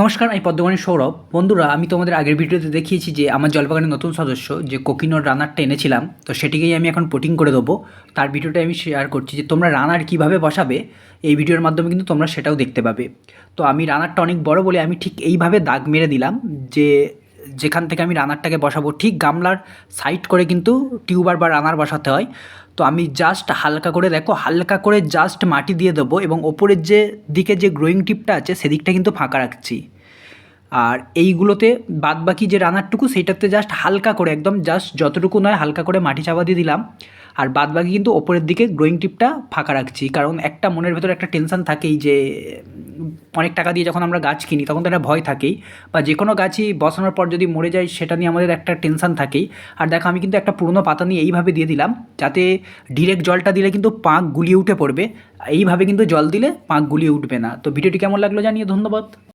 নমস্কার, আমি পদ্মবাণী সৌরভ। বন্ধুরা, আমি তোমাদের আগের ভিডিওতে দেখিয়েছি যে আমার জলবাগানের নতুন সদস্য যে কোকিনোর রানারটা এনেছিলাম, তো সেটিকেই আমি এখন পোটিং করে দেবো। তার ভিডিওটা আমি শেয়ার করছি যে তোমরা রানার কীভাবে বসাবে, এই ভিডিওর মাধ্যমে কিন্তু তোমরা সেটাও দেখতে পাবে। তো আমি রানারটা অনেক বড় বলে আমি ঠিক এইভাবে দাগ মেরে দিলাম যে যেখান থেকে আমি রানারটাকে বসাবো, ঠিক গামলার সাইড করে কিন্তু টিউবার বা রানার বসাতে হয়। তো আমি জাস্ট হালকা করে দেখো, হালকা করে জাস্ট মাটি দিয়ে দেবো এবং ওপরের যে দিকে যে গ্রোয়িং টিপটা আছে, সেদিকটা কিন্তু ফাঁকা রাখছি। আর এইগুলোতে বাদবাকি যে রানারটুকু সেইটাতে জাস্ট হালকা করে, একদম জাস্ট যতটুকু নয়, হালকা করে মাটি চাপা দিয়ে দিলাম। আর বাদবাকি কিন্তু ওপরের দিকে গ্রোয়িং টিপটা ফাঁকা রাখছি, কারণ একটা মনের ভেতরে একটা টেনশন থাকেই যে অনেক টাকা দিয়ে যখন আমরা গাছ কিনি, তখন তো একটা ভয় থাকেই। বা যে কোনো গাছই বসানোর পর যদি মরে যায়, সেটা নিয়ে আমাদের একটা টেনশান থাকেই। আর দেখো, আমি কিন্তু একটা পুরনো পাতা নিয়ে এইভাবে দিয়ে দিলাম, যাতে ডিরেক্ট জলটা দিলে কিন্তু পাঁক গুলিয়ে উঠে পড়বে। এইভাবে কিন্তু জল দিলে পাঁক গুলিয়ে উঠবে না। তো ভিডিওটি কেমন লাগল জানিয়ে ধন্যবাদ।